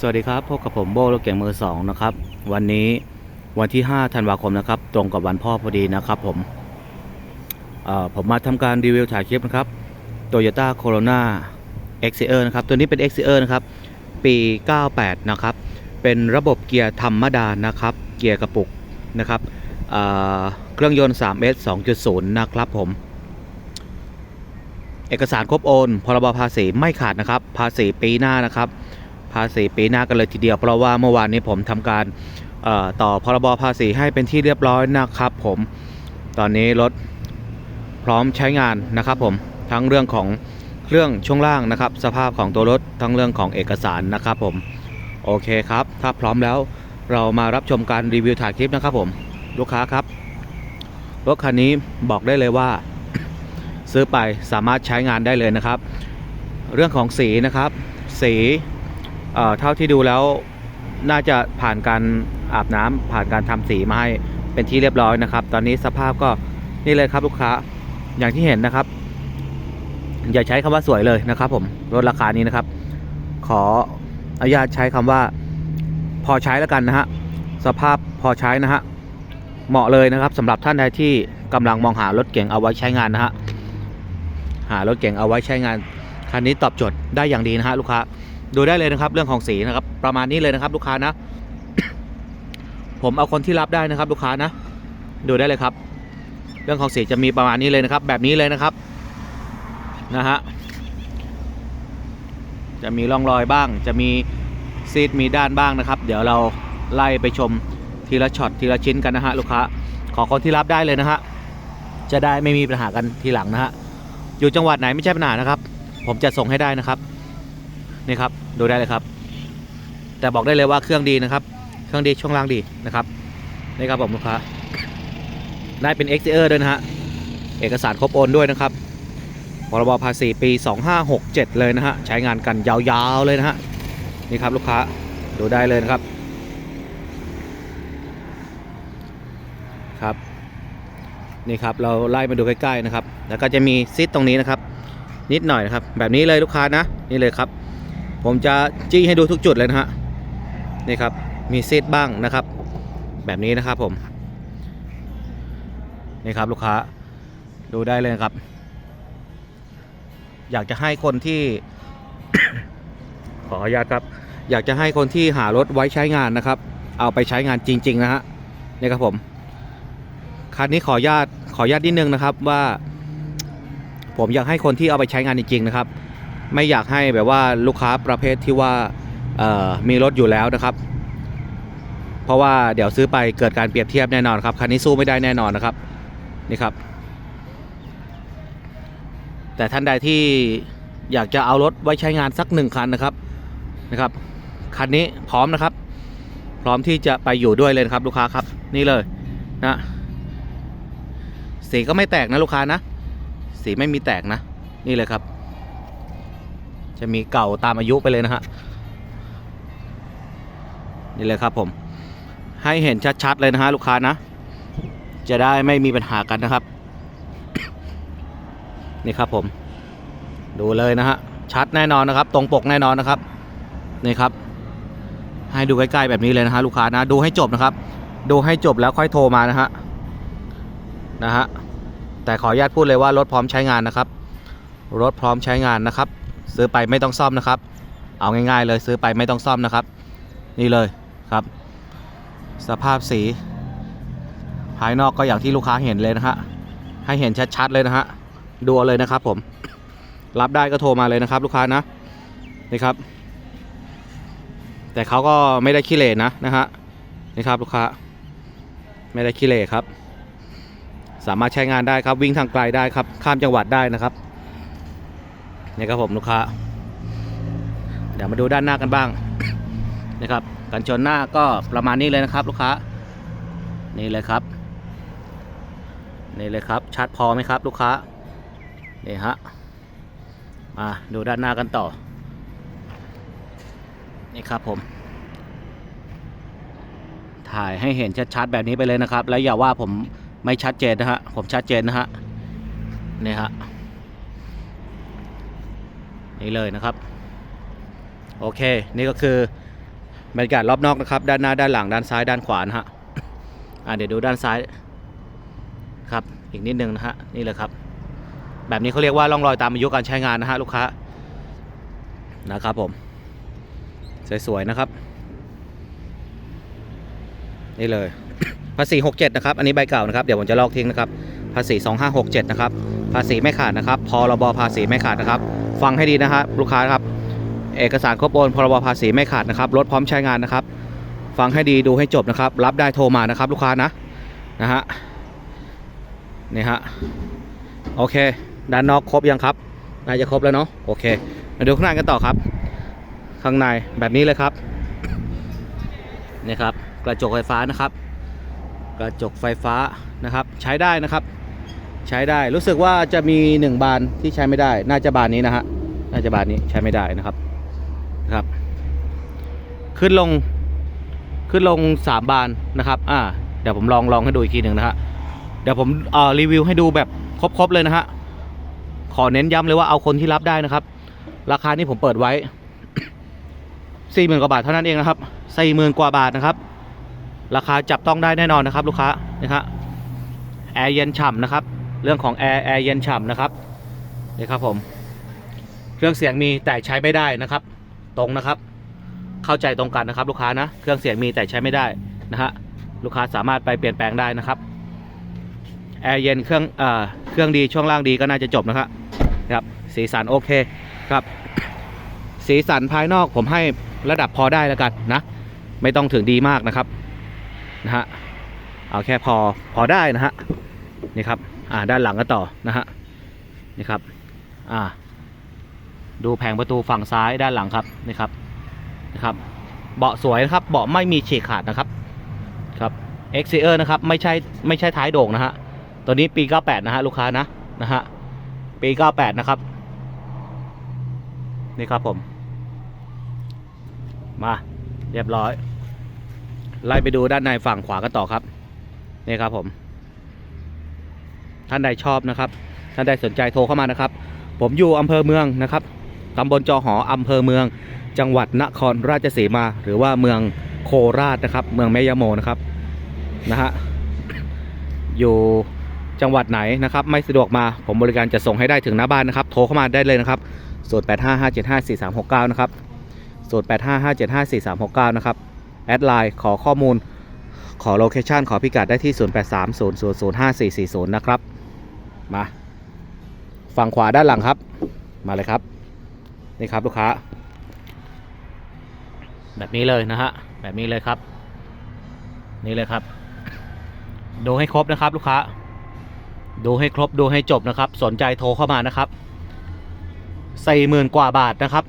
สวัสดีครับพบกับผมโบรถเก่งมือสองนะครับ วันนี้วันที่ 5 ธันวาคมนะครับ ตรงกับวันพ่อพอดีนะครับผมผมมาทำการรีวิวถ่ายคลิปนะครับ Toyota Corona x c r นะครับ ตัวนี้เป็น x c r นะครับ ปี 98 นะครับ เป็นระบบเกียร์ธรรมดานะครับ เกียร์กระปุกนะครับเเครื่องยนต์ 3S 2.0 นะครับผม เอกสารครบโอน พรบภาษีไม่ขาดนะครับ ภาษีปีหน้านะครับ ภาษีปีหน้ากันเลยทีเดียว เพราะว่าเมื่อวานนี้ผมทำการต่อพรบภาษีให้เป็นที่เรียบร้อยนะครับ ผมตอนนี้รถพร้อมใช้งานนะครับ ผมทั้งเรื่องของเครื่องช่วงล่างนะครับ สภาพของตัวรถทั้งเรื่องของเอกสารนะครับ ผมโอเคครับ ถ้าพร้อมแล้วเรามารับชมการรีวิวถ่ายคลิปนะครับ ผมลูกค้าครับรถคันนี้บอกได้เลยว่า ซื้อไปสามารถใช้งานได้เลยนะครับ เรื่องของสีนะครับ สี เท่าที่ดูแล้วน่าจะผ่านการอาบน้ำผ่านการทำสีมาให้เป็นที่เรียบร้อยนะครับ ตอนนี้สภาพก็นี่เลยครับลูกค้าอย่างที่เห็นนะครับ อย่าใช้คำว่าสวยเลยนะครับ ผมรถราคานี้นะครับ ขออนุญาตใช้คำว่า พอใช้แล้วกันนะฮะสภาพพอใช้นะฮะเหมาะเลยนะครับสำหรับท่านใดที่กำลังมองหารถเก๋งเอาไว้ใช้งานนะฮะหารถเก๋งเอาไว้ใช้งานคันนี้ตอบโจทย์ได้อย่างดีนะฮะลูกค้า ดูได้เลยนะครับ เรื่องของสีนะครับ ประมาณนี้เลยนะครับ ลูกค้านะ ผมเอาคนที่รับได้นะครับ ลูกค้านะ ดูได้เลยครับ เรื่องของสีจะมีประมาณนี้เลยนะครับ แบบนี้เลยนะครับนะฮะจะมีร่องรอยบ้าง จะมีซีดมีด้านบ้างนะครับ เดี๋ยวเราไล่ไปชมทีละช็อตทีละชิ้นกันนะฮะลูกค้า ขอคนที่รับได้เลยนะฮะจะได้ไม่มีปัญหากันทีหลังนะฮะอยู่จังหวัดไหนไม่ใช่ปัญหานะครับ ผมจะส่งให้ได้นะครับ นี่ครับดูได้เลยครับ แต่บอกได้เลยว่าเครื่องดีนะครับ เครื่องดีช่วงล่างดีนะครับนี่ครับผมลูกค้าได้เป็น x อ r ด้วยนะฮะเอกสารครบโอนด้วยนะครับพรบภาษีปี 2567 เลยนะฮะใช้งานกันยาวๆเลยนะฮะนี่ครับลูกค้าดูได้เลยนะครับครับนี่ครับเราไล่มาดูใกล้ๆนะครับ แล้วก็จะมีซิทตรงนี้นะครับ นิดหน่อยนะครับ แบบนี้เลยลูกค้านะ นี่เลยครับ ผมจะจี้ให้ดูทุกจุดเลยนะฮะนี่ครับมีซีดบ้างนะครับ แบบนี้นะครับผมนี่ครับลูกค้าดูได้เลยครับ อยากจะให้คนที่ ขออนุญาตครับ อยากจะให้คนที่หารถไว้ใช้งานนะครับ เอาไปใช้งานจริง ๆ นะฮะนี่ครับผมคันนี้ขออนุญาตขออนุญาตนิดนึงนะครับว่า ผมอยากให้คนที่เอาไปใช้งานจริง ๆ นะครับ ไม่อยากให้แบบว่าลูกค้าประเภทที่ว่ามีรถอยู่แล้วนะครับ เพราะว่าเดี๋ยวซื้อไปเกิดการเปรียบเทียบแน่นอนครับคันนี้สู้ไม่ได้แน่นอนนะครับนี่ครับ แต่ท่านใดที่อยากจะเอารถไว้ใช้งานสักหนึ่งคันนะครับนะครับคันนี้พร้อมนะครับ พร้อมที่จะไปอยู่ด้วยเลยครับลูกค้าครับ นี่เลยนะสีก็ไม่แตกนะลูกค้านะ สีไม่มีแตกนะ นี่เลยครับ จะมีเก่าตามอายุไปเลยนะฮะนี่เลยครับผม ให้เห็นชัดๆเลยนะฮะลูกค้านะ จะได้ไม่มีปัญหากันนะครับ นี่ครับผม ดูเลยนะฮะชัดแน่นอนนะครับ ตรงปกแน่นอนนะครับนี่ครับ ให้ดูใกล้ๆแบบนี้เลยนะฮะลูกค้านะ ดูให้จบนะครับ ดูให้จบแล้วค่อยโทรมานะฮะนะฮะแต่ขออนุญาตพูดเลยว่ารถพร้อมใช้งานนะครับ รถพร้อมใช้งานนะครับ ซื้อไปไม่ต้องซ่อมนะครับ เอาง่ายๆเลยซื้อไปไม่ต้องซ่อมนะครับ นี่เลยครับ สภาพสี ภายนอกก็อย่างที่ลูกค้าเห็นเลยนะฮะให้เห็นชัดๆเลยนะฮะดูเอาเลยนะครับ ผม รับได้ก็โทรมาเลยนะครับ ลูกค้านะนี่ครับ แต่เขาก็ไม่ได้ขี้เหร่นะนะฮะนี่ครับลูกค้า ไม่ได้ขี้เหร่ครับ สามารถใช้งานได้ครับวิ่งทางไกลได้ครับ ข้ามจังหวัดได้นะครับ นี่ครับผมลูกค้า เดี๋ยวมาดูด้านหน้ากันบ้างนะครับกันชนหน้าก็ประมาณนี้เลยนะครับ ลูกค้า นี่เลยครับ นี่เลยครับชัดพอไหมครับลูกค้า นี่ฮะ มาดูด้านหน้ากันต่อ นี่ครับผม ถ่ายให้เห็นชัดๆแบบนี้ไปเลยนะครับ แล้วอย่าว่าผมไม่ชัดเจนนะฮะ ผมชัดเจนนะฮะ นี่ฮะ นี่เลยนะครับ โอเค นี่ก็คือบรรยากาศรอบนอกนะครับ ด้านหน้าด้านหลังด้านซ้ายด้านขวานะฮะอ่าเดี๋ยวดูด้านซ้ายครับอีกนิดนึงนะฮะนี่เลยครับ แบบนี้เขาเรียกว่าร่องรอยตามอายุการใช้งานนะฮะลูกค้านะครับผมสวยๆนะครับ นี่เลยภาษี67นะครับอันนี้ใบเก่านะครับเดี๋ยวผมจะลอกทิ้งนะครับภาษี2567นะครับภาษีไม่ขาดนะครับพรบภาษีไม่ขาดนะครับ ฟังให้ดีนะครับลูกค้าครับ เอกสารครบโอนพรบภาษีไม่ขาดนะครับรถพร้อมใช้งานนะครับ ฟังให้ดีดูให้จบนะครับ รับได้โทรมานะครับ ลูกค้านะนะฮะนี่ฮะโอเค ด้านนอกครบยังครับน่าจะครบแล้วเนาะโอเคมาดูข้างในกันต่อครับ ข้างในแบบนี้เลยครับนี่ครับ กระจกไฟฟ้านะครับ กระจกไฟฟ้านะครับ ใช้ได้นะครับ ใช้ได้รู้สึกว่าจะมีหนึ่งบานที่ใช้ไม่ได้ น่าจะบานนี้นะฮะน่าจะบานนี้ใช้ไม่ได้นะครับนะครับ ขึ้นลงขึ้นลงสามบานนะครับอ่าเดี๋ยวผมลองลองให้ดูอีกทีหนึ่งนะฮะเดี๋ยวผมเอ่อรีวิวให้ดูแบบครบๆเลยนะฮะขอเน้นย้ำเลยว่าเอาคนที่รับได้นะครับ ราคานี้ผมเปิดไว้สี่หมื่นกว่าบาทเท่านั้นเองนะครับสี่หมื่นกว่าบาทนะครับ ราคาจับต้องได้แน่นอนนะครับ ลูกค้านะครับแอร์เย็นฉ่ำนะครับ เรื่องของแอร์แอร์เย็นฉ่ำนะครับนี่ครับผม เครื่องเสียงมีแต่ใช้ไม่ได้นะครับ ตรงนะครับ เข้าใจตรงกันนะครับ ลูกค้านะ เครื่องเสียงมีแต่ใช้ไม่ได้นะฮะลูกค้าสามารถไปเปลี่ยนแปลงได้นะครับแอร์เย็นเครื่องเอ่อเครื่องดีช่วงล่างดีก็น่าจะจบนะครับครับสีสันโอเคครับ สีสันภายนอกผมให้ระดับพอได้แล้วกันนะ ไม่ต้องถึงดีมากนะครับนะฮะเอาแค่พอพอได้นะฮะนี่ครับ อ่าด้านหลังก็ต่อนะฮะนี่ครับอ่าดูแผงประตูฝั่งซ้ายด้านหลังครับนี่ครับนะครับ เบาะสวยนะครับเบาะไม่มีฉีกขาดนะครับครับ x c ออร์นะครับไม่ใช่ไม่ใช่ท้ายโด่งนะฮะตัวนี้ปี 98 นะฮะลูกค้านะนะฮะปี 98 นะครับนี่ครับผม มาเรียบร้อย ไล่ไปดูด้านในฝั่งขวากันต่อครับ นี่ครับผม ท่านใดชอบนะครับ ท่านใดสนใจโทรเข้ามานะครับ ผมอยู่อำเภอเมืองนะครับตำบลจอหออำเภอเมือง จังหวัดนครราชสีมา หรือว่าเมืองโคราชนะครับ เมืองแม่ยะโมนะครับนะฮะอยู่จังหวัดไหนนะครับ ไม่สะดวกมาผมบริการจะส่งให้ได้ถึงหน้าบ้านนะครับ โทรเข้ามาได้เลยนะครับ0855754369นะครับ0855754369นะครับแอดไลน์ขอข้อมูลขอโลเคชันขอพิกัดได้ที่ 0830005440 นะครับ มาฝั่งขวาด้านหลังครับ มาเลยครับ นี่ครับลูกค้า แบบนี้เลยนะฮะ แบบนี้เลยครับ นี่เลยครับ ดูให้ครบนะครับลูกค้า ดูให้ครบดูให้จบนะครับ สนใจโทรเข้ามานะครับสี่หมื่นกว่าบาทนะครับ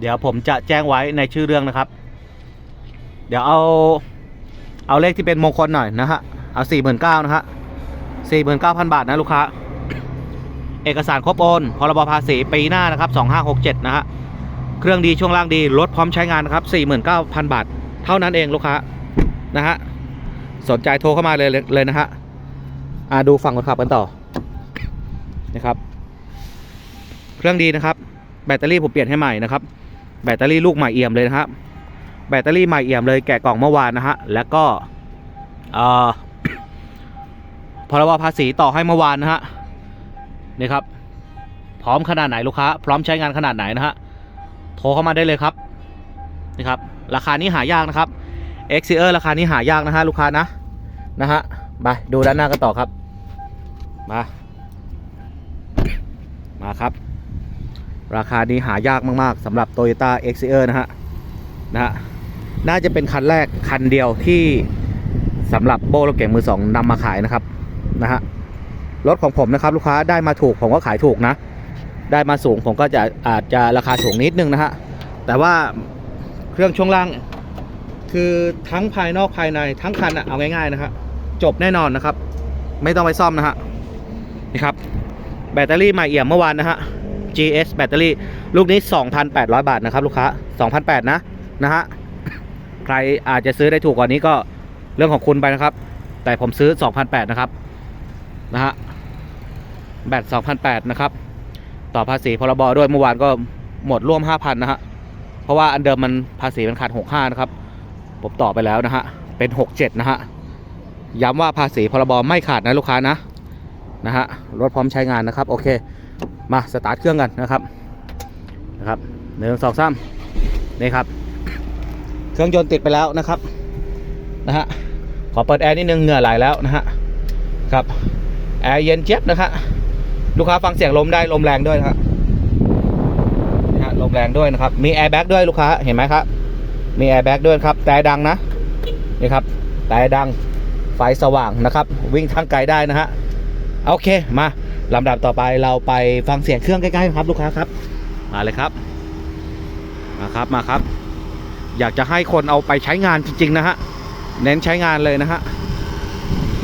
เดี๋ยวผมจะแจ้งไว้ในชื่อเรื่องนะครับ เดี๋ยวเอาเอาเลขที่เป็นมงคลหน่อยนะฮะ เอาสี่หมื่นเก้านะฮะสี่หมื่นเก้าพันบาทนะลูกค้า เอกสารครบโอนพรบภาษีปีหน้านะครับสองห้าหกเจ็ดนะฮะเครื่องดีช่วงล่างดีรถพร้อมใช้งานนะครับสี่หมื่นเก้าพันบาท เท่านั้นเองลูกค้านะฮะสนใจโทรเข้ามาเลยเลยนะฮะอ่าดูฝั่งคนขับกันต่อนะครับเครื่องดีนะครับ แบตเตอรี่ผมเปลี่ยนให้ใหม่นะครับ แบตเตอรี่ลูกใหม่เอี่ยมเลยนะครับแบตเตอรี่ใหม่เอี่ยมเลยแกะกล่องเมื่อวานนะฮะแล้วก็อ่อพรบภาษีต่อให้เมื่อวานนะฮะ นี่ครับ พร้อมขนาดไหนลูกค้า พร้อมใช้งานขนาดไหนนะฮะโทรเข้ามาได้เลยครับนี่ครับ ราคานี้หายากนะครับ x c ราคานี้หายากนะฮะลูกค้านะนะฮะไปดูด้านหน้ากันต่อครับ มามาครับ ราคานี้หายากมาก ๆสำหรับ Toyota x c นะฮะนะฮะน่าจะเป็นคันแรกคันเดียวที่สำหรับโบรถเก่งมือสองนำมาขายนะครับนะฮะ รถของผมนะครับลูกค้าได้มาถูกผมก็ขายถูกนะ ได้มาสูงผมก็จะอาจจะราคาสูงนิดนึงนะฮะแต่ว่าเครื่องช่วงล่าง คือทั้งภายนอกภายในทั้งคันอะเอาง่ายๆนะฮะจบแน่นอนนะครับ ไม่ต้องไปซ่อมนะฮะนี่ครับแบตเตอรี่ใหม่เอี่ยมเมื่อวานนะฮะ GS แบตเตอรี่ลูกนี้ 2,800 บาทนะครับ ลูกค้า 2,800 นะ นะฮะ ใครอาจจะซื้อได้ถูกกว่านี้ก็เรื่องของคุณไปนะครับ แต่ผมซื้อ 2,800 นะครับ นะฮะ แบต2,800นะครับ ต่อภาษีพรบด้วยเมื่อวานก็หมดร่วม 5,000 นะฮะ เพราะว่าอันเดิมมันภาษีมันขาด 65 นะครับ ผมต่อไปแล้วนะฮะ เป็น 67 นะฮะ ย้ำว่าภาษีพรบไม่ขาดนะลูกค้านะ นะฮะ รถพร้อมใช้งานนะครับ โอเค มาสตาร์ทเครื่องกันนะครับ นะครับหนึ่งสองสามนี่ครับ เครื่องยนต์ติดไปแล้วนะครับ นะฮะ ขอเปิดแอร์นิดนึงเหงื่อไหลแล้วนะฮะ ครับ แอร์เย็นเจี๊ยบนะฮะ ลูกค้าฟังเสียงลมได้ลมแรงด้วยนะฮะลมแรงด้วยนะครับ มีแอร์แบ็กด้วยลูกค้าเห็นไหมครับ มีแอร์แบ็กด้วยครับแต่ดังนะนี่ครับแต่ดังไฟสว่างนะครับ วิ่งทางไกลได้นะฮะโอเคมาลำดับต่อไปเราไปฟังเสียงเครื่องใกล้ๆครับ ลูกค้าครับมาเลยครับมาครับมาครับ อยากจะให้คนเอาไปใช้งานจริง ๆ นะฮะเน้นใช้งานเลยนะฮะ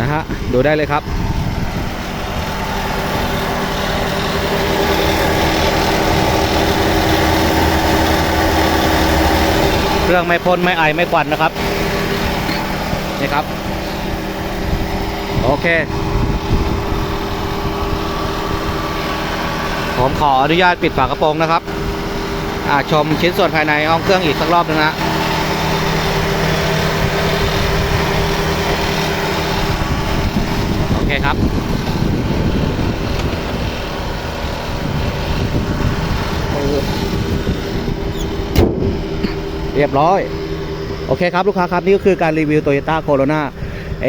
นะฮะดูได้เลยครับ รื่องไม่พ่นไม่ไอไม่ควันนะครับนี่ครับ โอเค ผมขออนุญาตปิดฝากระโปรงนะครับอาชมชิ้นส่วนภายในห้องเครื่องอีกสักรอบหนึงนะโอเคครับ เรียบร้อย โอเคครับ ลูกค้าครับ นี่ก็คือการรีวิว Toyota Corona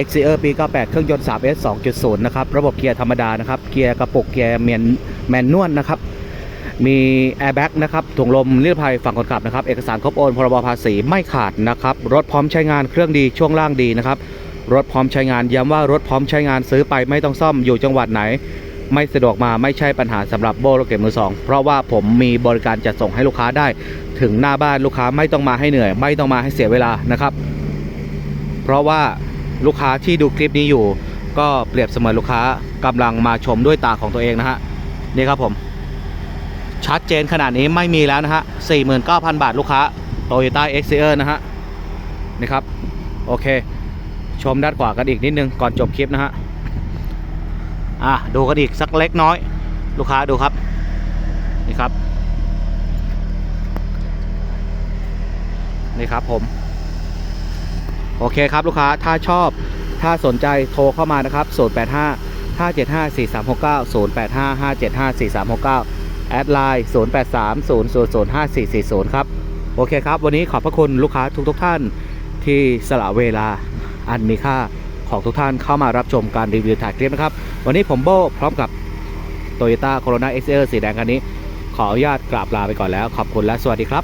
x c r ปี 98 เครื่องยนต์ 3S 2.0 นะครับ ระบบเกียร์ธรรมดานะครับ เกียร์กระปุกเกียร์เมียนแมนนวลนะครับ มีแอร์แบ็กนะครับถุงลมนิรภัยฝั่งคนขับนะครับ เอกสารครบโอนพรบภาษีไม่ขาดนะครับ รถพร้อมใช้งานเครื่องดีช่วงล่างดีนะครับ รถพร้อมใช้งานย้ำว่ารถพร้อมใช้งานซื้อไปไม่ต้องซ่อมอยู่จังหวัดไหน ไม่สะดวกมาไม่ใช่ปัญหาสำหรับโบรถเก็บมือสองเพราะว่าผมมีบริการจัดส่งให้ลูกค้าได้ ถึงหน้าบ้านลูกค้าไม่ต้องมาให้เหนื่อย ไม่ต้องมาให้เสียเวลานะครับ เพราะว่าลูกค้าที่ดูคลิปนี้อยู่ ก็เปรียบเสมือนลูกค้ากำลังมาชมด้วยตาของตัวเองนะฮะนี่ครับผมชัดเจนขนาดนี้ไม่มีแล้วนะฮะ 49,000 บาทลูกค้า Toyota x c r นะฮะ นี่ครับ โอเค ชมด้านขวากันอีกนิดนึง ก่อนจบคลิปนะฮะ อะดูกันอีกสักเล็กน้อย ลูกค้าดูครับ นี่ครับ นี่ครับผม โอเคครับลูกค้าถ้าชอบถ้าสนใจโทรเข้ามานะครับ 085 575 4369 085 575 4369 แอดไลน์ 083 000 5440 ครับ โอเคครับ วันนี้ขอบพระคุณลูกค้าทุกทุกท่านที่สละเวลาอันมีค่า ของทุกท่านเข้ามารับชมการรีวิวถ่ายคลิปนะครับ วันนี้ผมโบพร้อมกับ Toyota Corona x r สีแดงคันนี้ ขออนุญาตกราบลาไปก่อนแล้ว ขอบคุณและสวัสดีครับ